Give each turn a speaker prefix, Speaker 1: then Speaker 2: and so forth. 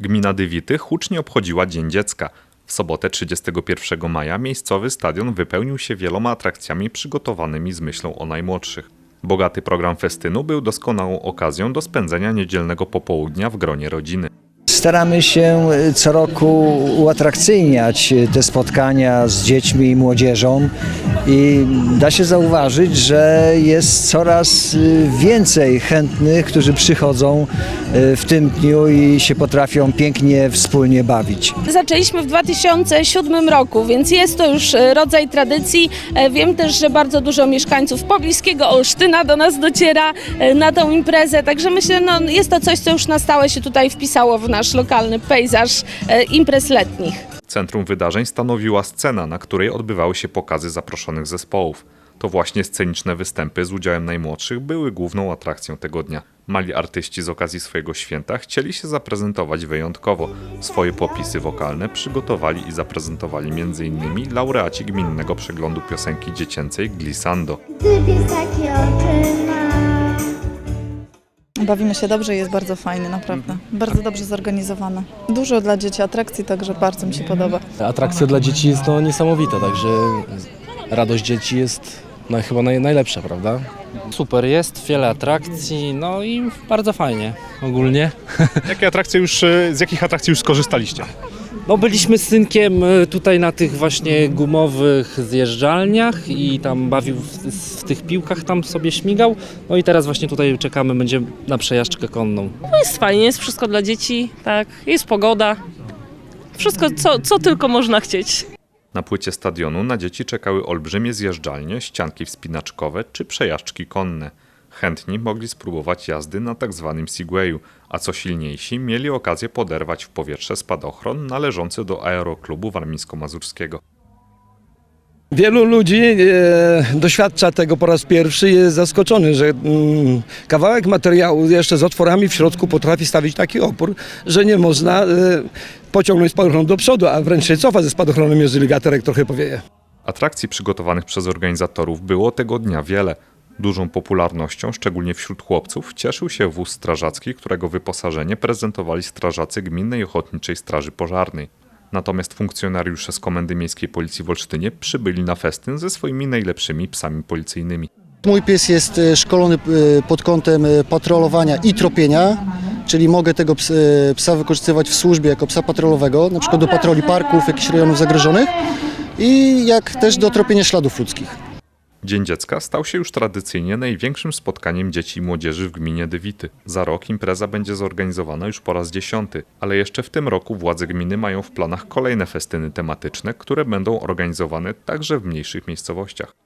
Speaker 1: Gmina Dywity hucznie obchodziła Dzień Dziecka. W sobotę 31 maja miejscowy stadion wypełnił się wieloma atrakcjami przygotowanymi z myślą o najmłodszych. Bogaty program festynu był doskonałą okazją do spędzenia niedzielnego popołudnia w gronie rodziny.
Speaker 2: Staramy się e, co roku uatrakcyjniać e, te spotkania z dziećmi i młodzieżą i da się zauważyć, że jest coraz e, więcej chętnych, którzy przychodzą e, w tym dniu i się potrafią pięknie wspólnie bawić.
Speaker 3: Zaczęliśmy w 2007 roku, więc jest to już e, rodzaj tradycji. E, Wiem też, że bardzo dużo mieszkańców pobliskiego Olsztyna do nas dociera e, na tą imprezę, także myślę, no jest to coś, co już na stałe się tutaj wpisało w nasz lokalny pejzaż e, imprez letnich.
Speaker 1: Centrum wydarzeń stanowiła scena, na której odbywały się pokazy zaproszonych zespołów. To właśnie sceniczne występy z udziałem najmłodszych były główną atrakcją tego dnia. Mali artyści z okazji swojego święta chcieli się zaprezentować wyjątkowo. Swoje popisy wokalne przygotowali i zaprezentowali m.in. laureaci Gminnego Przeglądu Piosenki Dziecięcej Glissando.
Speaker 4: Takie oczy.
Speaker 5: Bawimy się dobrze i jest bardzo fajnie, naprawdę. Bardzo dobrze zorganizowane. Dużo dla dzieci atrakcji, także bardzo mi się podoba.
Speaker 6: Atrakcja dla dzieci jest no, niesamowita, także radość dzieci jest no, chyba naj, najlepsza, prawda?
Speaker 7: Super jest, wiele atrakcji, no i bardzo fajnie ogólnie.
Speaker 8: Jakie atrakcje już, e, z jakich atrakcji już skorzystaliście?
Speaker 7: No byliśmy z synkiem y, tutaj na tych właśnie gumowych zjeżdżalniach i tam bawił w, w tych piłkach, tam sobie śmigał. No i teraz właśnie tutaj czekamy, będzie na przejażdżkę konną.
Speaker 9: Jest fajnie, jest wszystko dla dzieci, tak, jest pogoda. Wszystko, co, co tylko można chcieć.
Speaker 1: Na płycie stadionu na dzieci czekały olbrzymie zjeżdżalnie, ścianki wspinaczkowe czy przejażdżki konne. Chętni mogli spróbować jazdy na tak zwanym Segwayu, a co silniejsi mieli okazję poderwać w powietrze spadochron należący do aeroklubu warmińsko-mazurskiego.
Speaker 10: Wielu ludzi e, doświadcza tego po raz pierwszy i jest zaskoczony, że mm, kawałek materiału jeszcze z otworami w środku potrafi stawić taki opór, że nie można e, pociągnąć spadochron do przodu, a wręcz się cofa ze spadochronem, jeżeli wiaterek trochę powieje.
Speaker 1: Atrakcji przygotowanych przez organizatorów było tego dnia wiele. Dużą popularnością, szczególnie wśród chłopców, cieszył się wóz strażacki, którego wyposażenie prezentowali strażacy Gminnej Ochotniczej Straży Pożarnej. Natomiast funkcjonariusze z Komendy Miejskiej Policji w Olsztynie przybyli na festyn ze swoimi najlepszymi psami policyjnymi.
Speaker 11: Mój pies jest e, szkolony e, pod kątem e, patrolowania i tropienia, czyli mogę tego ps- psa wykorzystywać w służbie jako psa patrolowego, na przykład do patroli parków, jakichś rejonów zagrożonych i jak też do tropienia śladów ludzkich.
Speaker 1: Dzień Dziecka stał się już tradycyjnie największym spotkaniem dzieci i młodzieży w gminie Dywity. Za rok impreza będzie zorganizowana już po raz dziesiąty, ale jeszcze w tym roku władze gminy mają w planach kolejne festyny tematyczne, które będą organizowane także w mniejszych miejscowościach.